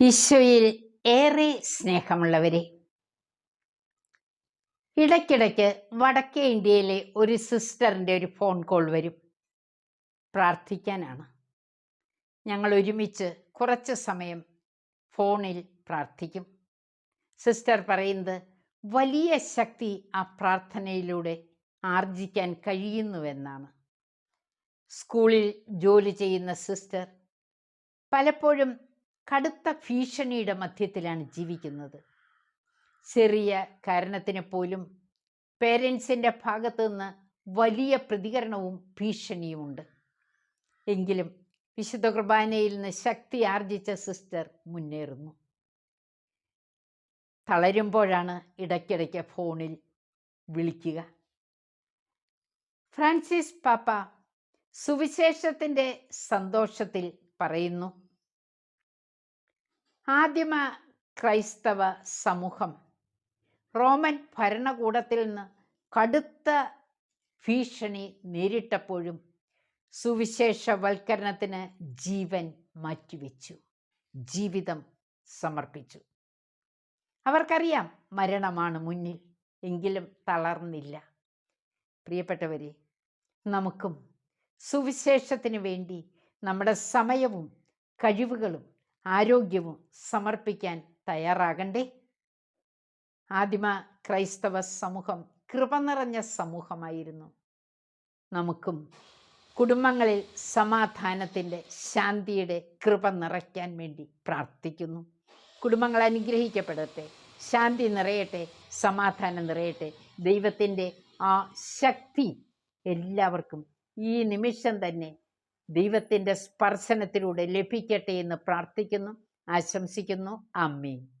ഈശോയിൽ ഏറെ സ്നേഹമുള്ളവരെ. ഇടയ്ക്കിടയ്ക്ക് വടക്കേ ഇന്ത്യയിലെ ഒരു സിസ്റ്ററിന്റെ ഒരു ഫോൺ കോൾ വരും. പ്രാർത്ഥിക്കാനാണ്. ഞങ്ങൾ ഒരുമിച്ച് കുറച്ച് സമയം ഫോണിൽ പ്രാർത്ഥിക്കും. സിസ്റ്റർ പറയുന്നത് വലിയ ശക്തി ആ പ്രാർത്ഥനയിലൂടെ ആർജിക്കാൻ കഴിയുന്നുവെന്നാണ്. സ്കൂളിൽ ജോലി ചെയ്യുന്ന സിസ്റ്റർ പലപ്പോഴും കടുത്ത ഭീഷണിയുടെ മധ്യത്തിലാണ് ജീവിക്കുന്നത്. ചെറിയ കാരണത്തിന് പോലും പേരൻസിന്റെ ഭാഗത്തു നിന്ന് വലിയ പ്രതികരണവും ഭീഷണിയുമുണ്ട്. എങ്കിലും വിശുദ്ധ കുർബാനയിൽ നിന്ന് ശക്തി ആർജിച്ച സിസ്റ്റർ മുന്നേറുന്നു. തളരുമ്പോഴാണ് ഇടയ്ക്കിടയ്ക്ക് ഫോണിൽ വിളിക്കുക. ഫ്രാൻസിസ് പാപ്പ സുവിശേഷത്തിന്റെ സന്തോഷത്തിൽ പറയുന്നു. ആദിമ ക്രൈസ്തവ സമൂഹം. റോമൻ ഭരണകൂടത്തിൽ നിന്ന് കടുത്ത ഭീഷണി നേരിട്ടപ്പോഴും സുവിശേഷവൽക്കരണത്തിന് ജീവൻ മാറ്റിവെച്ചു. ജീവിതം സമർപ്പിച്ചു. അവർക്കറിയാം മരണമാണ് മുന്നിൽ എങ്കിലും തളർന്നില്ല. പ്രിയപ്പെട്ടവരെ നമുക്കും സുവിശേഷത്തിന് വേണ്ടി നമ്മുടെ സമയവും കഴിവുകളും ആരോഗ്യവും സമർപ്പിക്കാൻ തയ്യാറാകണ്ടേ? ആദിമ ക്രൈസ്തവ സമൂഹം കൃപ നിറഞ്ഞ സമൂഹമായിരുന്നു. നമുക്കും കുടുംബങ്ങളിൽ സമാധാനത്തിന്റെ ശാന്തിയുടെ കൃപ നിറയ്ക്കാൻ വേണ്ടി പ്രാർത്ഥിക്കുന്നു. കുടുംബങ്ങൾ അനുഗ്രഹിക്കപ്പെടട്ടെ ശാന്തി നിറയട്ടെ സമാധാനം നിറയട്ടെ. ദൈവത്തിന്റെ ആ ശക്തി എല്ലാവർക്കും ഈ നിമിഷം തന്നെ ദൈവത്തിന്റെ സ്പർശനത്തിലൂടെ ലഭിക്കട്ടെ എന്ന് പ്രാർത്ഥിക്കുന്നു ആശംസിക്കുന്നു. അമ്മീൻ